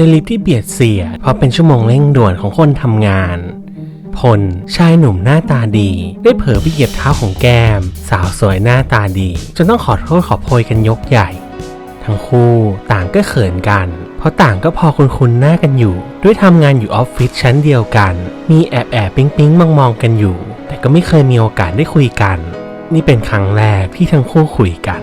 ในลิฟที่เบียดเสียดเพราะเป็นชั่วโมงเร่งด่วนของคนทำงานพลชายหนุ่มหน้าตาดี ได้เผลอไปเหยียบเท้าของแก้ม สาวสวยหน้าตาดี จนต้องขอโทษขอโพยกันยกใหญ่ ทั้งคู่ต่างก็เขินกัน เพราะต่างก็พอคุ้นๆหน้ากันอยู่ ด้วยทำงานอยู่ออฟฟิศชั้นเดียวกัน มีแอบแอบปิ๊งปิ๊งมองมองกันอยู่ แต่ก็ไม่เคยมีโอกาสได้คุยกัน นี่เป็นครั้งแรกที่ทั้งคู่คุยกัน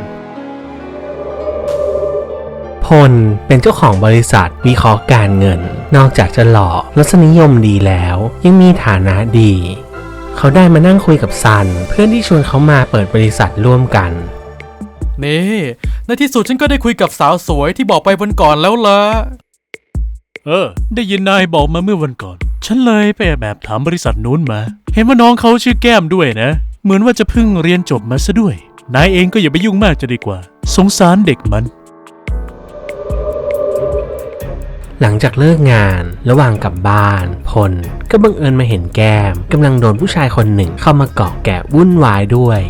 พลเป็นเจ้าของบริษัทวิเคราะห์การเงิน นอกจากจะหล่อรสนิยมดีแล้ว ยังมีฐานะดี เขาได้มานั่งคุยกับซัน เพื่อนที่ชวนเขามาเปิดบริษัทร่วมกัน นี่ ในที่สุดฉันก็ได้คุยกับสาวสวยที่บอกไปวันก่อนแล้วล่ะ เออ ได้ยินนายบอกมาเมื่อวันก่อน ฉันเลยไปแบบถามบริษัทนู้นมา เห็นว่าน้องเขาชื่อแก้มด้วยนะ เหมือนว่าจะเพิ่งเรียนจบมาซะด้วย นายเองก็อย่าไปยุ่งมากจะดีกว่า สงสารเด็กมัน หลังจากเลิกงาน ระหว่างกลับบ้าน พล ก็บังเอิญมาเห็นแก้มกำลังโดนผู้ชายคนหนึ่งเข้ามาเกาะแกะวุ่นวายด้วย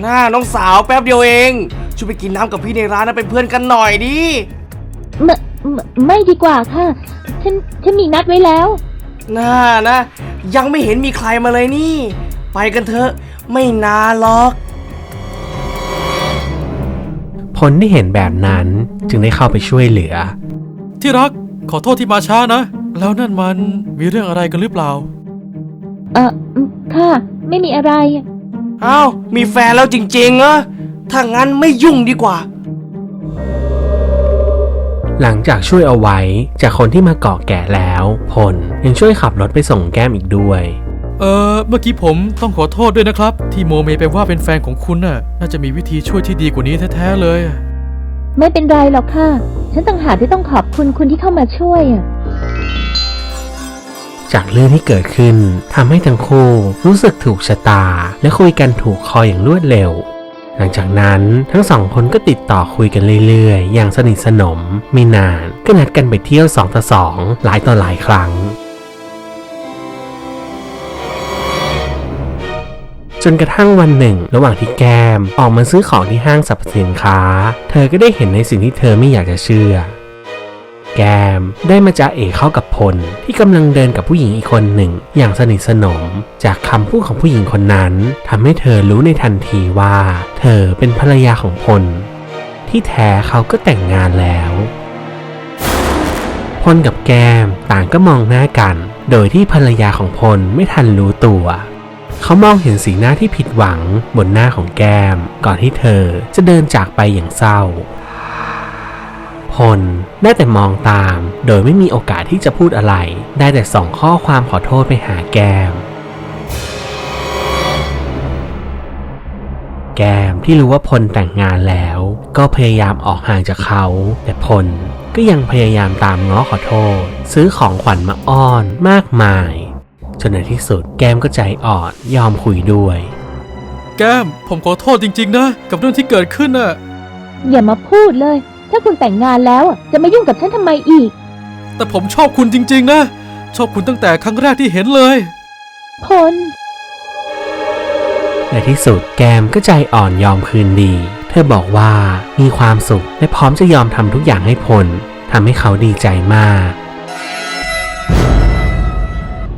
หน้าน้องสาวแป๊บเดียวเอง ช่วยไปกินน้ำกับพี่ในร้านนะเป็นเพื่อนกันหน่อยดิไม่ไม่ไม่ดีกว่าค่ะ ฉันฉันมีนัดไว้แล้วหน้านะ ยังไม่เห็นมีใครมาเลยนี่ ไปกันเถอะ ไม่นานหรอก พลที่เห็นแบบนั้นจึงได้เข้าไปช่วยเหลือ ที่รัก ขอโทษที่มาช้านะ แล้วนั่นมันมีเรื่องอะไรกันหรือเปล่า เอออืมค่ะ ไม่มีอะไร อ้าว มีแฟนแล้วจริงๆเหรอถ้างั้นไม่ยุ่งดีกว่า หลังจากช่วยเอาไว้จากคนที่มาเกาะแกะแล้วพลยังช่วยขับรถไปส่งแก้มอีกด้วย เออเมื่อกี้ผมต้องขอโทษด้วยนะครับ ที่โมเมไปว่าเป็นแฟนของคุณน่ะ น่าจะมีวิธีช่วยที่ดีกว่านี้แท้ๆเลย ไม่เป็นไรหรอกค่ะ ฉันต่างหากที่ต้องขอบคุณคุณที่เข้ามาช่วยอะ จากเรื่องที่เกิดขึ้นทำให้ทั้งคู่รู้สึกถูกชะตา และคุยกันถูกคออย่างรวดเร็ว หลังจากนั้นทั้งสองคนก็ติดต่อคุยกันเรื่อยๆ อย่างสนิทสนม ไม่นานก็นัดกันไปเที่ยวสองต่อสองหลายต่อหลายครั้ง จนกระทั่งวันหนึ่ง ระหว่างที่แก้มออกมาซื้อของที่ห้างสรรพสินค้า เธอก็ได้เห็นในสิ่งที่เธอไม่อยากจะเชื่อ แกมได้มาจ้าเอกเข้ากับพล ที่กำลังเดินกับผู้หญิงอีกคนหนึ่ง อย่างสนิทสนม จากคำพูดของผู้หญิงคนนั้นทำให้เธอรู้ในทันทีว่า เธอเป็นภรรยาของพล ที่แท้เขาก็แต่งงานแล้วพลกับแก้มต่างก็มองหน้ากัน โดยที่ภรรยาของพลไม่ทันรู้ตัว เขามองเห็นสีหน้าที่ผิดหวังบนหน้าของแก้ม ก่อนที่เธอจะเดินจากไปอย่างเศร้า พลได้แต่มองตาม โดยไม่มีโอกาสที่จะพูดอะไร ได้แต่ส่งข้อความขอโทษไปหาแก้ม แก้มที่รู้ว่าพลแต่งงานแล้ว ก็พยายามออกห่างจากเขา แต่พลก็ยังพยายามตามง้อขอโทษ ซื้อของขวัญมาอ้อนมากมาย นในที่สุดแก้มก็ใจอ่อนยอมคุยด้วย แก้ม ผมขอโทษจริง ๆ นะ กับเรื่องที่เกิดขึ้นน่ะ อย่ามาพูดเลย ถ้าคุณแต่งงานแล้วอะจะมายุ่งกับฉันทำไมอีก แต่ผมชอบคุณจริง ๆ นะ ชอบคุณตั้งแต่ครั้งแรกที่เห็นเลย พล ในที่สุดแกมก็ใจอ่อนยอมคืนดี เธอบอกว่ามีความสุขและพร้อมจะยอมทำทุกอย่างให้พลทำให้เขาดีใจมาก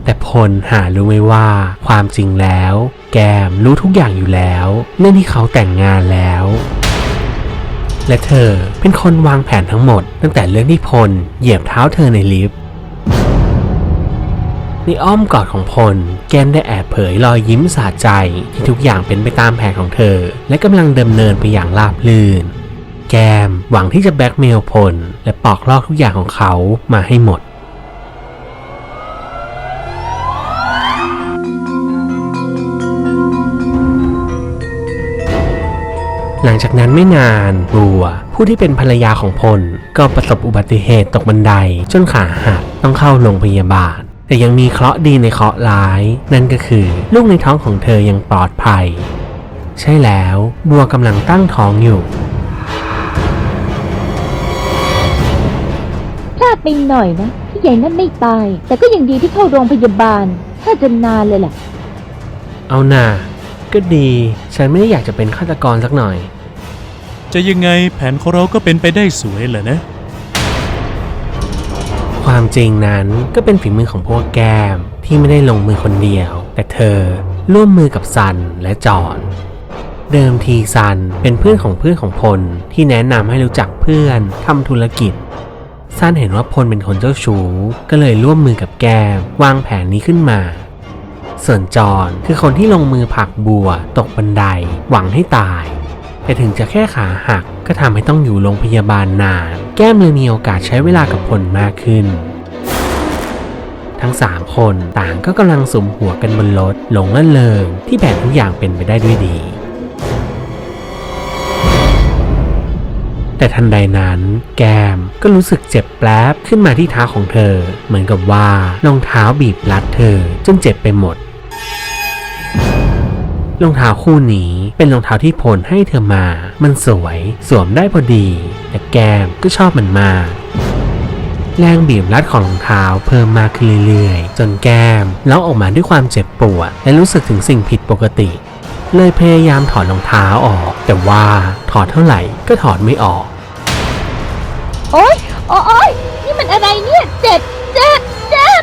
แต่พลหารู้ไหมว่า ความจริงแล้ว แกมรู้ทุกอย่างอยู่แล้วเรื่องที่เขาแต่งงานแล้วและเธอเป็นคนวางแผนทั้งหมด ตั้งแต่เรื่องที่พลเหยียบเท้าเธอในลิฟต์ในอ้อมกอดของพล แก้มได้แอบเผยรอยยิ้มสะใจที่ทุกอย่างเป็นไปตามแผนของเธอ และกำลังดำเนินไปอย่างราบรื่น แก้มหวังที่จะแบล็กเมลพล และปอกลอกทุกอย่างของเขามาให้หมด หลังจากนั้นไม่นานบัว ผู้ที่เป็นภรรยาของพล ก็ประสบอุบัติเหตุตกบันได จนขาหักต้องเข้าโรงพยาบาล แต่ยังมีเคราะห์ดีในเคราะห์ร้าย นั่นก็คือลูกในท้องของเธอยังปลอดภัย ใช่แล้วบัวกำลังตั้งท้องอยู่พลาดไปหน่อยนะที่ใหญ่นั่นไม่ตาย แต่ก็ยังดีที่เข้าโรงพยาบาลถ้าจะนานเลยแหละเอาน่าก็ดี ฉันไม่ได้อยากจะเป็นฆาตกรสักหน่อย จะยังไงแผนของเราก็เป็นไปได้สวยแหละนะ ความจริงนั้นก็เป็นฝีมือของพวกแกมที่ไม่ได้ลงมือคนเดียว แต่เธอร่วมมือกับซันและจอนเดิมทีซันเป็นเพื่อนของเพื่อนของพลที่แนะนำให้รู้จักเพื่อนทำธุรกิจซันเห็นว่าพลเป็นคนเจ้าชู้ก็เลยร่วมมือกับแกมวางแผนนี้ขึ้นมา ส่วนจอนคือคนที่ลงมือผลักบัว ตกบันได หวังให้ตาย แต่ถึงจะแค่ขาหักก็ทำให้ต้องอยู่โรงพยาบาลนาน แก้มเลยมีโอกาสใช้เวลากับพลมากขึ้น ทั้งสามคนต่างก็กำลังสุมหัวกันบนรถหลงละเริงที่แผนทุกอย่างเป็นไปได้ด้วยดี แต่ทันใดนั้น แก้มก็รู้สึกเจ็บแปลบขึ้นมาที่เท้าของเธอ เหมือนกับว่ารองเท้าบีบรัดเธอจนเจ็บไปหมด รองเท้าคู่นี้เป็นรองเท้าที่พลให้เธอมา มันสวยสวมได้พอดี แต่แก้มก็ชอบมันมากแรงบีบรัดของรองเท้าเพิ่มมากขึ้นเรื่อยๆ จนแก้มร้องออกมาด้วยความเจ็บปวด และรู้สึกถึงสิ่งผิดปกติ เลยพยายามถอดรองเท้าออก แต่ว่าถอดเท่าไหร่ก็ถอดไม่ออก โอ๊ยโอ๊ยนี่มันอะไรเนี่ย เจ็บเจ็บเจ็บ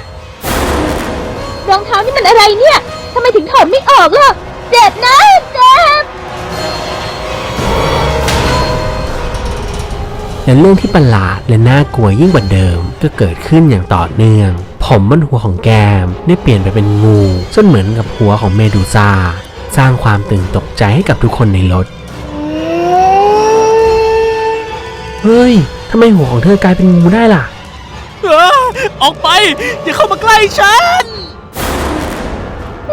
รองเท้านี่มันอะไรเนี่ยทำไมถึงถอดไม่ออกล่ะ เจ็บนะเจ็บและเรื่องที่ประหลาดและน่ากลัวยิ่งกว่าเดิม ก็เกิดขึ้นอย่างต่อเนื่อง ผมบนหัวของแกมได้เปลี่ยนไปเป็นงูจนเหมือนกับหัวของเมดูซ่า สร้างความตื่นตกใจให้กับทุกคนในรถ เฮ้ยทำไมหัวของเธอกลายเป็นงูได้ล่ะออกไป อย่าเข้ามาใกล้ฉัน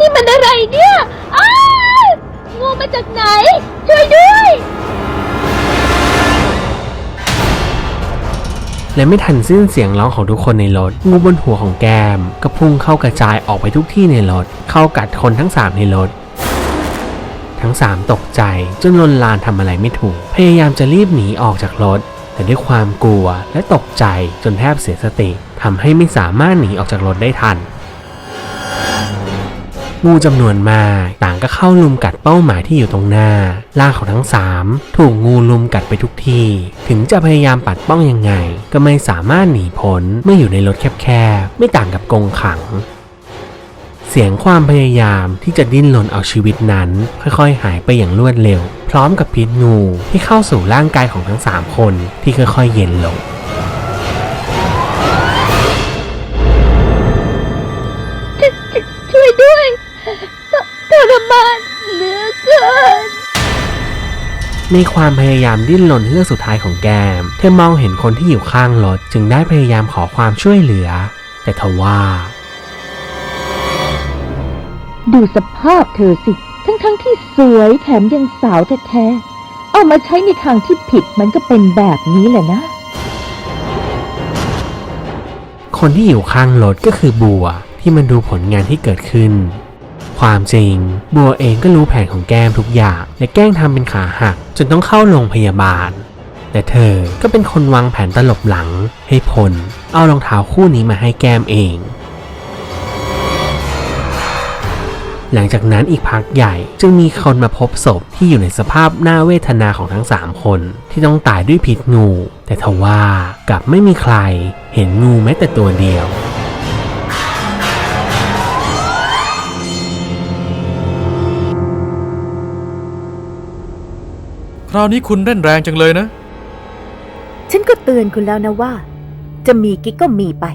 นี่มันอะไรเนี่ยอ้างูมาจากไหน ช่วยด้วย และไม่ทันสิ้นเสียงร้องของทุกคนในรถ งูบนหัวของแกมก็พุ่งเข้ากระจายออกไปทุกที่ในรถ เข้ากัดคนทั้งสามในรถ ทั้งสามตกใจจนลนลานทำอะไรไม่ถูก พยายามจะรีบหนีออกจากรถ แต่ด้วยความกลัวและตกใจจนแทบเสียสติทำให้ไม่สามารถหนีออกจากรถได้ทัน งูจำนวนมากต่างก็เข้าลุมกัดเป้าหมายที่อยู่ตรงหน้าล่าของทั้งสามถูกงูลุมกัดไปทุกที่ ถึงจะพยายามปัดป้องยังไง ก็ไม่สามารถหนีพ้นเมื่ออยู่ในรถแคบๆ ไม่ต่างกับกรงขัง เสียงความพยายามที่จะดิ้นรนเอาชีวิตนั้น ค่อยๆ หายไปอย่างรวดเร็ว พร้อมกับพิษงูที่เข้าสู่ร่างกายของทั้งสามคนที่ค่อยๆ เย็นลงช่วยด้วย ททรมานเหลือเกิน ในความพยายามดิ้นรนเฮือกสุดท้ายของแกม เธอมองเห็นคนที่อยู่ข้างรถจึงได้พยายามขอความช่วยเหลือ แต่ทว่า ดูสภาพเธอสิ ทั้งๆทที่สวยแถมยังสาวแท้ๆ เอามาใช้ในทางที่ผิดมันก็เป็นแบบนี้แหละนะคนที่อยู่ข้างรถก็คือบัวที่มันดูผลงานที่เกิดขึ้น ความจริง บัวเองก็รู้แผนของแก้มทุกอย่าง และแกล้งทำเป็นขาหัก จนต้องเข้าโรงพยาบาล แต่เธอก็เป็นคนวางแผนตลบหลัง ให้พล เอารองเท้าคู่นี้มาให้แก้มเอง หลังจากนั้นอีกพักใหญ่จึงมีคนมาพบศพที่อยู่ในสภาพหน่าเวทนาของทั้ง 3 คน ที่ต้องตายด้วยพิษงู แต่ทว่า กลับไม่มีใครเห็นงูแม้แต่ตัวเดียว คราวนี้คุณเล่นแรงจังเลยนะ ฉันก็เตือนคุณแล้วนะว่า จะมีกิ๊กก็มีไป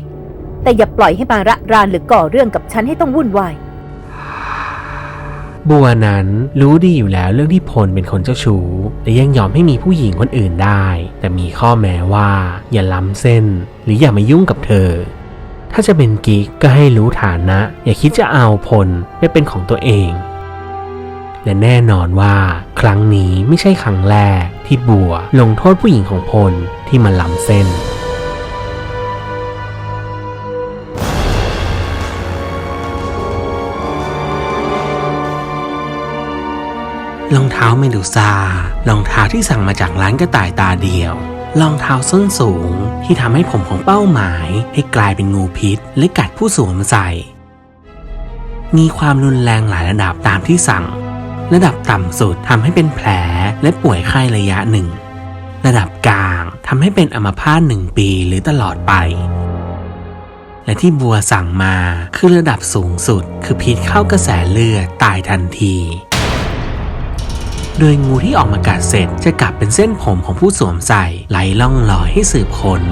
แต่อย่าปล่อยให้มาระรานหรือก่อเรื่องกับฉันให้ต้องวุ่นวาย บัวนั้นรู้ดีอยู่แล้วเรื่องที่พลเป็นคนเจ้าชู้และยังยอมให้มีผู้หญิงคนอื่นได้ แต่มีข้อแม้ว่า อย่าล้ำเส้น หรืออย่ามายุ่งกับเธอ ถ้าจะเป็นกิ๊กก็ให้รู้ฐานะ อย่าคิดจะเอาพลไปเป็นของตัวเอง และแน่นอนว่า ครั้งนี้ไม่ใช่ครั้งแรกที่บัวลงโทษผู้หญิงของพลที่มาล้ำเส้นรองเท้าเมดูซารองเท้าที่สั่งมาจากร้านกระต่ายตาเดียว รองเท้าส้นสูงที่ทำให้ผมของเป้าหมายให้กลายเป็นงูพิษ และกัดผู้สวมใส่ มีความรุนแรงหลายระดับตามที่สั่ง ระดับต่ำสุดทำให้เป็นแผลและป่วยไข้ระยะหนึ่ง ระดับกลางทำให้เป็นอัมพาตหนึ่งปีหรือตลอดไป และที่บัวสั่งมาคือระดับสูงสุด คือพิษเข้ากระแสเลือดตายทันที โดยงูที่ออกมากัดเสร็จจะกลับเป็นเส้นผมของผู้สวมใส่ไหลล่องลอยให้สืบค้น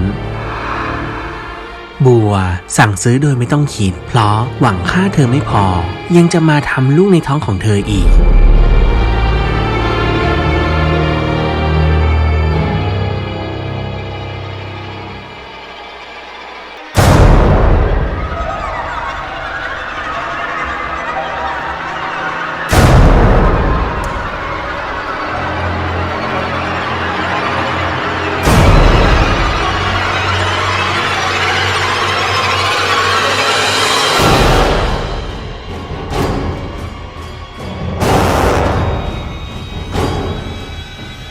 บัวสั่งซื้อโดยไม่ต้องคิด เพราะหวังค่าเธอไม่พอ ยังจะมาทำลูกในท้องของเธออีก